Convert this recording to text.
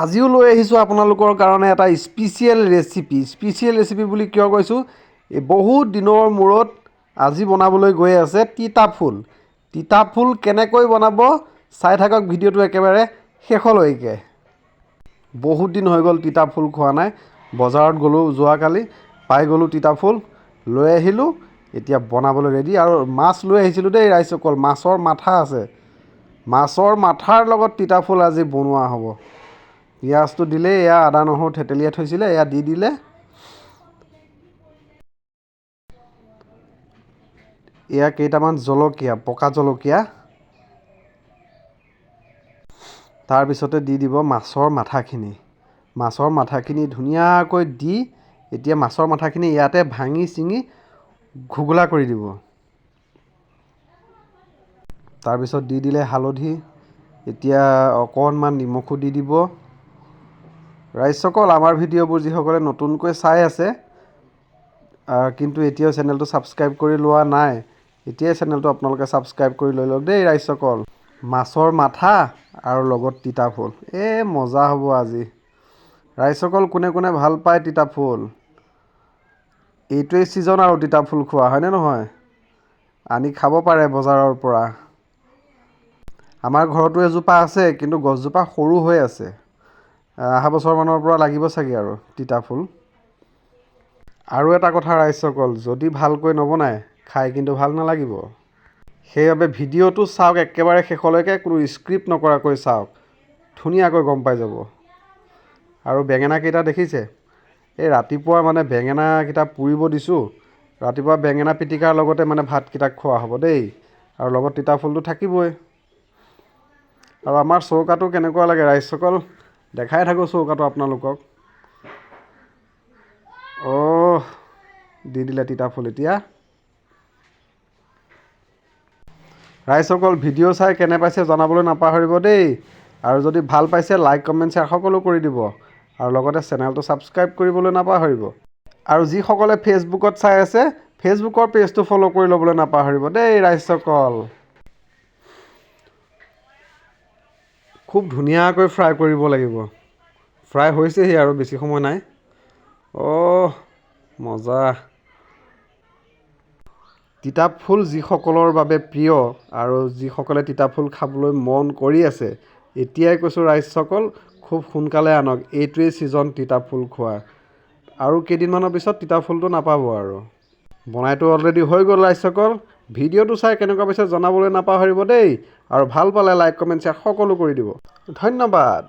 আজিও লৈ আহিছোঁ আপোনালোকৰ কাৰণে এটা স্পেচিয়েল ৰেচিপি স্পেচিয়েল ৰেচিপি বুলি কিয় কৈছোঁ? এই বহুত দিনৰ মূৰত আজি বনাবলৈ গৈ আছে তিতা ফুল। তিতা ফুল কেনেকৈ বনাব চাই থাকক ভিডিঅ'টো একেবাৰে শেষলৈকে। বহুত দিন হৈ গ'ল তিতা ফুল খোৱা নাই। বজাৰত গ'লোঁ যোৱাকালি পাই গ'লোঁ তিতা ফুল লৈ আহিলোঁ এতিয়া বনাবলৈ ৰেডি আৰু মাছ লৈ আহিছিলোঁ দেই ৰাইজসকল মাছৰ মাথা আছে। মাছৰ মাথাৰ লগত তিতা ফুল আজি বনোৱা হ'ব। পিঁয়াজটো দিলে এয়া আদা নহৰু থেতেলিয়াই থৈছিলে এয়া দি দিলে। এয়া কেইটামান জলকীয়া পকা জলকীয়া। তাৰপিছতে দি দিব মাছৰ মাথাখিনি। মাছৰ মাথাখিনি ধুনীয়াকৈ দি এতিয়া মাছৰ মাথাখিনি ইয়াতে ভাঙি চিঙি ঘুগলা কৰি দিব। তাৰপিছত দি দিলে হালধি। এতিয়া অকণমান নিমখো দি দিব। ৰাইজসকল আমাৰ ভিডিঅ'বোৰ যিসকলে নতুনকৈ চাই আছে কিন্তু এতিয়াও চেনেলটো ছাবস্ক্ৰাইব কৰি লোৱা নাই এতিয়াই চেনেলটো আপোনালোকে ছাবস্ক্ৰাইব কৰি লৈ লওক দেই ৰাইজসকল মাছৰ মাথা আৰু লগত তিতা ফুল। এই মজা হ'ব আজি। ৰাইজসকল কোনে কোনে ভাল পায় তিতা ফুল? এইটোৱেই ছিজন আৰু তিতা ফুল খোৱা হয়নে নহয়? আনি খাব পাৰে বজাৰৰ পৰা। আমাৰ ঘৰতো এজোপা আছে কিন্তু গছজোপা সৰু হৈ আছে। অহা বছৰমানৰ পৰা লাগিব চাগে আৰু তিতা ফুল। আৰু এটা কথা ৰাইজসকল যদি ভালকৈ নবনায় খাই কিন্তু ভাল নালাগিব। সেইবাবে ভিডিঅ'টো চাওক একেবাৰে শেষলৈকে কোনো স্ক্ৰিপ্ট নকৰাকৈ চাওক। ধুনীয়াকৈ গম পাই যাব। আৰু বেঙেনাকেইটা দেখিছে? এই ৰাতিপুৱা মানে বেঙেনাকেইটা পুৰিব দিছোঁ। ৰাতিপুৱা বেঙেনা পিটিকাৰ লগতে মানে ভাতকেইটা খোৱা হ'ব দেই। আৰু লগত তিতা ফুলটো থাকিবই। আৰু আমাৰ চৌকাটো কেনেকুৱা লাগে ৰাইজসকল দেখাই থাকোঁ চৌকাটো আপোনালোকক। অহ দি দিলে তিতা ফুল এতিয়া। ৰাইজসকল ভিডিঅ' চাই কেনে পাইছে জনাবলৈ নাপাহৰিব দেই। আৰু যদি ভাল পাইছে লাইক কমেণ্ট শ্বেয়াৰ সকলো কৰি দিব। আৰু লগতে চেনেলটো ছাবস্ক্ৰাইব কৰিবলৈ নাপাহৰিব। আৰু যিসকলে ফেচবুকত চাই আছে ফেচবুকৰ পেজটো ফ'ল' কৰি ল'বলৈ নাপাহৰিব দেই ৰাইজসকল। খুব ধুনীয়াকৈ ফ্ৰাই কৰিব লাগিব। ফ্ৰাই হৈছেহি আৰু বেছি সময় নাই। অহ মজা। তিতা ফুল যিসকলৰ বাবে প্ৰিয় আৰু যিসকলে তিতা ফুল খাবলৈ মন কৰি আছে এতিয়াই কৈছোঁ ৰাইজসকল খুব সোনকালে আনক। এইটোৱেই ছিজন তিতা ফুল খোৱা আৰু কেইদিনমানৰ পিছত তিতা ফুলটো নাপাব আৰু। বনাইতো অলৰেডি হৈ গ'ল ৰাইজসকল ভিডিঅ'টো চাই কেনেকুৱা পাইছে জনাবলৈ নাপাহৰিব দেই। আৰু ভাল পালে লাইক কমেণ্ট শ্বেয়াৰ সকলো কৰি দিব। ধন্যবাদ।